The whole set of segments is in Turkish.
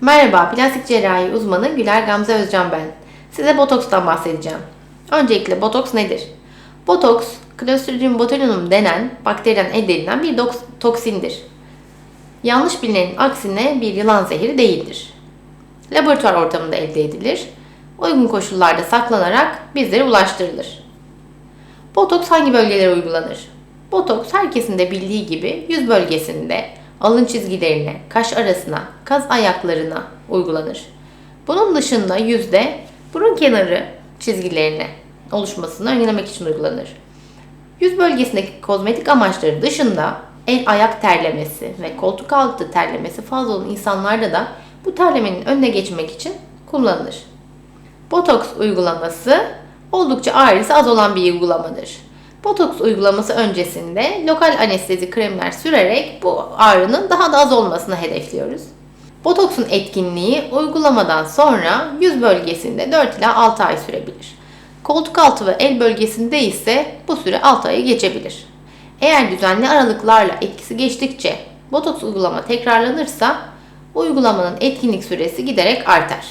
Merhaba, plastik cerrahi uzmanı Güler Gamze Özcan ben. Size botokstan bahsedeceğim. Öncelikle botoks nedir? Botoks, Clostridium botulinum denen bakteriden elde edilen bir toksindir. Yanlış bilinenin aksine bir yılan zehri değildir. Laboratuvar ortamında elde edilir. Uygun koşullarda saklanarak bizlere ulaştırılır. Botoks hangi bölgelere uygulanır? Botoks herkesin de bildiği gibi yüz bölgesinde, alın çizgilerine, kaş arasına, kaz ayaklarına uygulanır. Bunun dışında yüzde burun kenarı çizgilerine oluşmasını önlemek için uygulanır. Yüz bölgesindeki kozmetik amaçları dışında el ayak terlemesi ve koltuk altı terlemesi fazla olan insanlarda da bu terlemenin önüne geçmek için kullanılır. Botoks uygulaması oldukça ağrısı az olan bir uygulamadır. Botoks uygulaması öncesinde lokal anestezi kremler sürerek bu ağrının daha da az olmasını hedefliyoruz. Botoksun etkinliği uygulamadan sonra yüz bölgesinde 4 ila 6 ay sürebilir. Koltuk altı ve el bölgesinde ise bu süre 6 ayı geçebilir. Eğer düzenli aralıklarla etkisi geçtikçe botoks uygulama tekrarlanırsa uygulamanın etkinlik süresi giderek artar.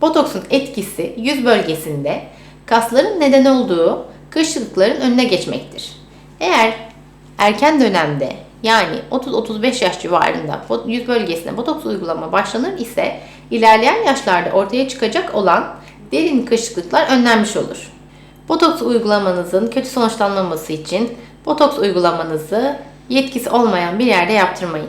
Botoksun etkisi yüz bölgesinde kasların neden olduğu kırışıklıkların önüne geçmektir. Eğer erken dönemde yani 30-35 yaş civarında yüz bölgesine botoks uygulama başlanır ise ilerleyen yaşlarda ortaya çıkacak olan derin kırışıklıklar önlenmiş olur. Botoks uygulamanızın kötü sonuçlanmaması için botoks uygulamanızı yetkisi olmayan bir yerde yaptırmayın.